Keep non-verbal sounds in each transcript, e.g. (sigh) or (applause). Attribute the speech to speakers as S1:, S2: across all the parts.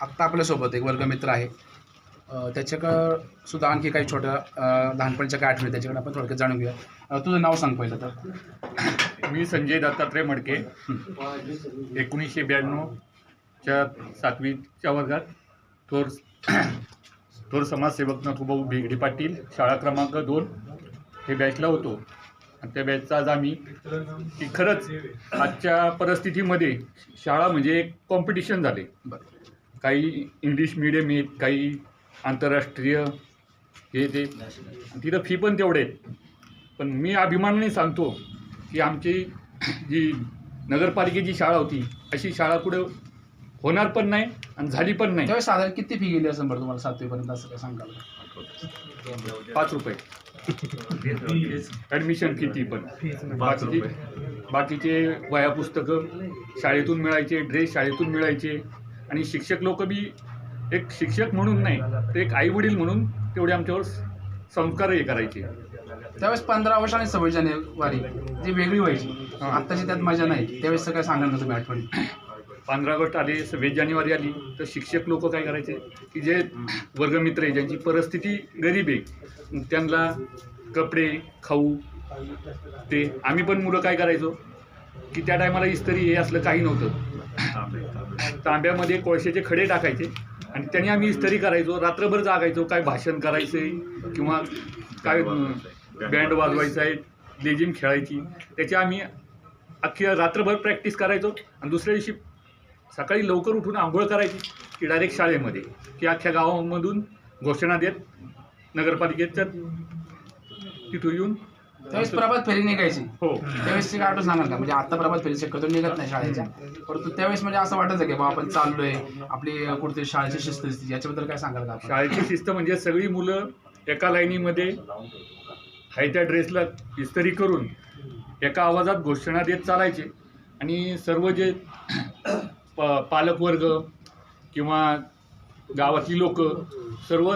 S1: आत्ता आपल्यासोबत एक वर्गमित्र आहे. त्याच्याकडं सुद्धा आणखी काही छोट्या लहानपणीच्या काय आठवणी त्याच्याकडे आपण थोडक्यात जाणून घेऊया. तुझं नाव सांग पहिलं तर.
S2: मी संजय दत्तात्रय मडके एकोणीसशे ब्याण्णवच्या सातवीच्या वर्गात थोर थोर समाजसेवक नथुभाऊ भेगडे पाटील शाळा क्रमांक दोन हे बॅचला होतो. आणि त्या बॅचचा आज आम्ही की खरंच आजच्या परिस्थितीमध्ये शाळा म्हणजे एक कॉम्पिटिशन झाले.
S1: बरं.
S2: काही इंग्लिश मिडियम आहेत काही आंतरराष्ट्रीय हे ते. तिथं फी पण तेवढे आहेत. पण मी अभिमानाने सांगतो की आमची जी नगरपालिकेची शाळा होती अशी शाळा कुठं होणार पण नाही आणि झाली पण नाही.
S1: त्यावेळेस साधारण किती फी गेली असेल बरं तुम्हाला सातवीपर्यंत असं काय सांगाल?
S2: पाच रुपये. ॲडमिशन फी ती पण. बाकीची बाकीचे वया पुस्तकं शाळेतून मिळायचे ड्रेस शाळेतून मिळायचे. आणि शिक्षक लोक बी एक शिक्षक म्हणून नाही तर एक आई वडील म्हणून तेवढे आमच्यावर संस्कार हे करायचे.
S1: त्यावेळेस पंधरा ऑगस्ट आणि सव्वीस जानेवारी जी वेगळी व्हायची. आत्ताची त्यात मजा नाही. त्यावेळेस सांगाल ना तुम्ही आठवणी
S2: पंधरा ऑगस्ट आले सव्वीस जानेवारी आली तर शिक्षक लोक काय करायचे की जे वर्गमित्र आहे ज्यांची परिस्थिती गरीब आहे त्यांना कपडे खाऊ ते आम्ही पण मुलं काय करायचो की त्या टायमाला इस्त्री हे असलं काही नव्हतं. तांब्यामध्ये कोळशाचे खडे टाकायचे आणि त्यांनी आम्ही इस्त्री करायचो रात्रभर जागायचो काय भाषण करायचे किंवा काय बँड वाजवायचा आहे लेझिम खेळायची. त्याची आम्ही अख्खी रात्रभर प्रॅक्टिस करायचो आणि दुसऱ्या दिवशी सकाळी लवकर उठून आंघोळ करायची की डायरेक्ट शाळेमध्ये की अख्ख्या गावामधून घोषणा देत नगरपालिकेच्या तिथून येऊन
S1: त्यावेळेस प्रभात फेरी निघायची.
S2: हो.
S1: त्यावेळेस काय आठवण सांगाल का? म्हणजे आता प्रभात फेरी शक्यतो निघत नाही शाळेच्या. परंतु त्यावेळेस म्हणजे असं वाटायचं की बाबा आपण चाललोय आपली कुठेतरी शाळेची शिस्त दिसते. याच्याबद्दल काय सांगाल का आपण?
S2: शाळेची शिस्त म्हणजे सगळी मुलं एका लाईनीमध्ये हाय त्या ड्रेसला इस्त्री करून एका आवाजात घोषणा देत चालायचे. आणि सर्व जे प पालकवर्ग किंवा गावातली लोक सर्व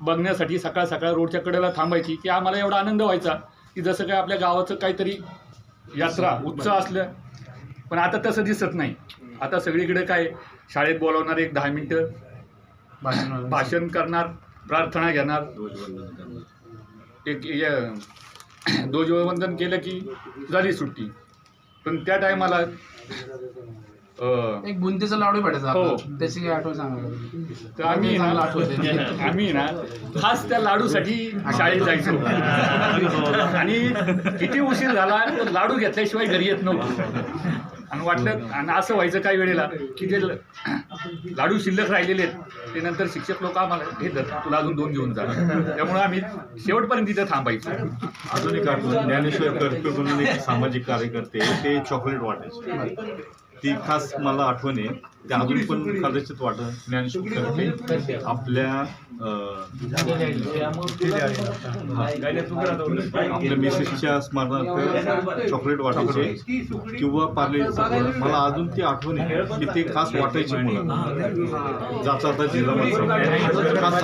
S2: बघण्यासाठी सकाळ सकाळ रोडच्या कडेला थांबायची की आम्हाला एवढा आनंद व्हायचा. की जसं काय आपल्या गावाचं काहीतरी यात्रा उत्साह असलं पण आता तसं दिसत नाही. आता सगळीकडे काय शाळेत बोलावणार एक दहा मिनटं.
S1: भाषण
S2: भाषण करणार प्रार्थना घेणार. एक य- (clears throat) ध्वजवंदन केलं की झाली सुट्टी. पण त्या टायमाला
S1: एक बुंदीचा लाडू भेटायचा
S2: हो.
S1: त्याची काय आठवण सांगाल
S2: तर आम्ही
S1: चांगलं.
S2: आम्ही ना खास त्या लाडूसाठी शाळेत जायचो. (laughs) आणि किती उशीर झाला तर लाडू घेतल्याशिवाय घरी येत नव्हतो. आणि वाटलं आणि असं व्हायचं काही वेळेला की जे लाडू शिल्लक राहिलेले आहेत ते नंतर शिक्षक लोक आम्हाला घेतात तुला अजून दोन घेऊन जा. त्यामुळे आम्ही शेवटपर्यंत तिथं थांबायचो.
S3: अजून एक आठवण ज्ञानेश्वर करपे म्हणून एक सामाजिक कार्यकर्ते ते चॉकलेट वाटायचे. ती खास मला आठवण आहे. ते अजून पण कदाचित वाटत ज्ञानेश्वर आपल्या आपल्या मिसेसच्या स्मरणार्थ चॉकलेट वाटायचे किंवा पार्लेचं मला अजून ती आठवण आहे की ते खास वाटायची मुलं. जाता जिल्हा खास